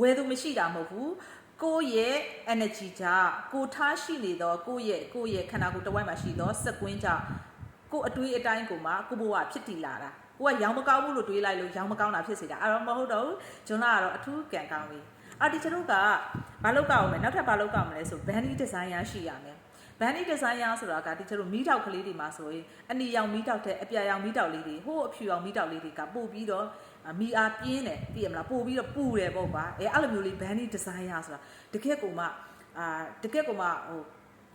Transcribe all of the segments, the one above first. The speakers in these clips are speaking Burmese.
ဝယ်သူမရှိတာမဟုတ်ဘူးကိုယ့်ရဲ့ energy ကြောင့်ကိုထားရှိနေတော့ကိုယ့်ရဲ့ကိုယ့်ရဲ့ခန္ဓာကိုယ်တစ်ဝိုက်မှာရှိတော့စက်ကွင်းကြောင့်ကိုယ်အတွေးအတိုင်းကိုမှကိုဘဝဖြစ်တည်လာတာကိုကရောင်မကောင်းဘူးလို့တွေးလိုက်လို့ရောင်မကောင်းတာဖြစ်စေတာအဲ့တော့မဟုတ်တော့ဘူးဂျွန်လာကတော့အထူးကံကောင်းပြီအော်ဒီကျွန်တော်ကဘာလုပ်ကောက်အောင်လဲနောက်ထပ်ဘာလုပ်ကောက်မလဲဆို bandy design ရရှိရမယ် bandy design ရဆိုတာကဒီကျွန်တော်မီးတောက်ကလေးတွေမှာဆိုရင်အနီရောင်မီးတောက်တဲ့အပြာရောင်မီးတောက်လေးတွေဟိုးအဖြူရောင်မီးတောက်လေးတွေကပို့ပြီးတော့မီအားပြင်းတယ်သိရမလားပို့ပြီးတော့ပူတယ်ပေါ့ကွာအဲအဲ့လိုမျိုးလေး bandy design ရဆိုတာတကယ်ကိုမှအာတကယ်ကိုမှဟို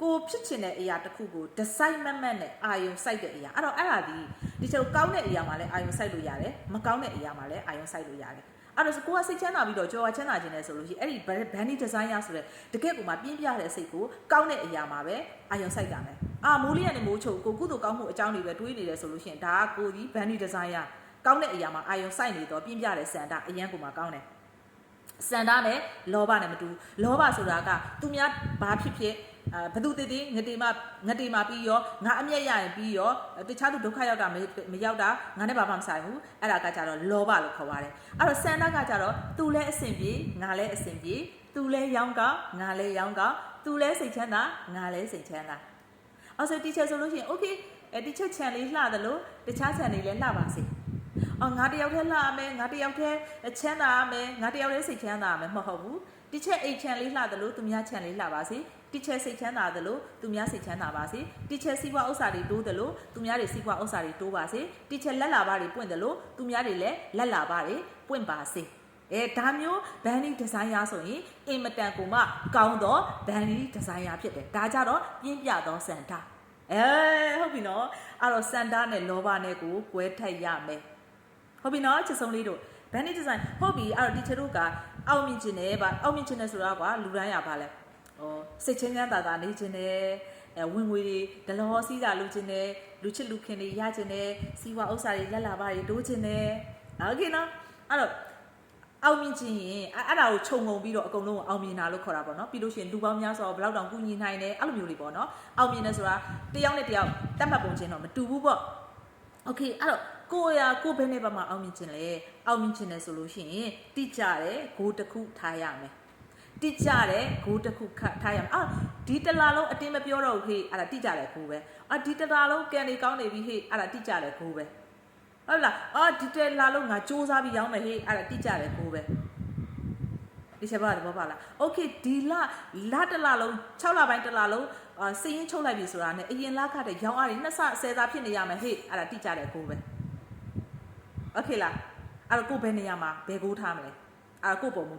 ကိုဖြစ်ချင်တဲ့အရာတစ်ခုကို design မတ်မတ်နဲ့အာယုံစိုက်တဲ့အရာအဲ့တော့အဲ့ဒါဒီဒီကျွန်တော်ကောင်းတဲ့အရာမှာလည်းအာယုံစိုက်လို့ရတယ်မကောင်းတဲ့အရာမှာလည်းအာယုံစိုက်လို့ရတယ် အဲ့တော့ကိုကစိတ်ချမ်းသာပြီးတော့ကြော်ချမ်းသာခြင်းနဲ့ဆိုလို့ရှိရင်အဲ့ဒီ bandy design ရဆိုတဲ့တကယ့်ကိုမှပြင်းပြတဲ့စိတ်ကိုကောင်းတဲ့အရာမှာပဲအာယုံစိုက်တာမယ်အာမိုးလေးကနေမိုးချုပ်ကိုကုသိုလ်ကောင်းမှုအကြောင်းတွေပဲတွေးနေတယ်ဆိုလို့ရှိရင်ဒါကကိုဒီ bandy design ရကောင်းတဲ့အရာမှာအာယုံစိုက်နေတော့ပြင်းပြတဲ့စန္ဒအရန်ကိုမှကောင်းတယ် စန္ဒနဲ့လောဘနဲ့မတူလောဘဆိုတာကသူများဘာဖြစ်ဖြစ်အာဘသူတည်တည်ငတေမငတေမပြီးရောငါအမျက်ရရင်ပြီးရောတခြားသူဒုက္ခရောက်တာမရောက်တာငါနဲ့ဘာမှမဆိုင်ဘူးအဲ့ဒါကကြတော့လောဘလို့ခေါ်ပါတယ်အဲ့တော့စန္ဒကကြတော့သူလည်းအဆင်ပြေငါလည်းအဆင်ပြေသူလည်းရောင်းကောင်းငါလည်းရောင်းကောင်းသူလည်းစိတ်ချမ်းသာငါလည်းစိတ်ချမ်းသာအဲ့ဆိုတီချာဆိုလို့ရှိရင် okay အဲတီချာချန်လေးလှတယ်လို့တခြားချန်လေးလည်းလှပါစေ အော်ငါတယောက်တည်းလှရမယ်ငါတယောက်တည်းချမ်းသာရမယ်ငါတယောက်တည်းစိတ်ချမ်းသာရမယ်မဟုတ်ဘူးတီချက်အိတ်ချန်လေးလှတယ်လို့သူများချန်လေးလှပါစေတီချက်စိတ်ချမ်းသာတယ်လို့သူများစိတ်ချမ်းသာပါစေတီချက်စီးပွားဥစ္စာတွေတိုးတယ်လို့သူများတွေစီးပွားဥစ္စာတွေတိုးပါစေတီချက်လက်လာပါတွေပွင့်တယ်လို့သူများတွေလည်းလက်လာပါတွေပွင့်ပါစေအဲဒါမျိုးဘန်ဒီဒီဇိုင်ယာဆိုရင်အင်မတန်ကိုမှကောင်းသောဘန်ဒီဒီဇိုင်ယာဖြစ်တယ်ဒါကြတော့ပြင်းပြသောစံတာအဲဟုတ်ပြီနော်အဲ့တော့စန်တာနဲ့လောဘနဲ့ကိုကွဲထက်ရမယ် ဟုတ်ပြီနော်ချစ်ဆုံးလေးတို့ဘန်ဒီဒီဇိုင်ဟုတ်ပြီအဲ့တော့ဒီချတို့ကအောက်မြင့်ခြင်းနဲ့ဗာအောက်မြင့်ခြင်းနဲ့ဆိုတာကွာလူတိုင်းရပါလဲဟောစိတ်ချင်းချမ်းသာသာနေခြင်းနဲ့အဲဝင်ငွေတွေဒလောစီးတာလူချင်းနဲ့လူချစ်လူခင်တွေရခြင်းနဲ့စီဝါဥစ္စာတွေလက်လာပါတွေတိုးခြင်းနဲ့โอเคနော်အဲ့တော့အောင်မြင်ခြင်းရင်အဲ့ဒါကိုခြုံငုံပြီးတော့အကုန်လုံးကိုအောင်မြင်တာလို့ခေါ်တာပေါ့နော်ပြီးလို့ရှိရင်လူပေါင်းများစွာဘယ်လောက်တောင်ကူညီနိုင်တယ်အဲ့လိုမျိုးတွေပေါ့နော်အောင်မြင်တယ်ဆိုတာတယောက်နဲ့တယောက်တတ်မှတ်ပုံချင်းတော့မတူဘူးပေါ့โอเคအဲ့တော့ ကိုရကိုဘယ်နဲ့ပါမှအောင်မြင်ခြင်းလဲအောင်မြင်ခြင်းလဲဆိုလို့ရှိရင်တိကျတဲ့ဂိုးတစ်ခုထားရမယ်တိကျတဲ့ဂိုးတစ်ခုခတ်ထားရမယ်အာဒီတလာလုံးအတင်းမပြောတော့ဘူးဟေးအဲ့ဒါတိကျတဲ့ဂိုးပဲအာဒီတလာလုံးကန်နေကောင်းနေပြီဟေးအဲ့ဒါတိကျတဲ့ဂိုးပဲဟုတ်လားအော်ဒီတလာလုံးငါစူးစမ်းပြီးရောင်းမယ်ဟေးအဲ့ဒါတိကျတဲ့ဂိုးပဲဒီချက်ပါတော့ပါလားโอเคဒီလလတလလုံး6လပိုင်းတလလုံးအာစည်ရင်ချုပ်လိုက်ပြီဆိုတာနဲ့အရင်လခတဲ့ရောင်းအားတွေနှစ်ဆဆယ်သာဖြစ်နေရမယ်ဟေ့အဲ့ဒါတိကျတဲ့ဂိုးပဲ โอเคလားအဲ့တော့ကိုဘယ်နေရာမှာဘယ်ဂိုးထားမလဲအဲ့တော့ကိုပုံမှု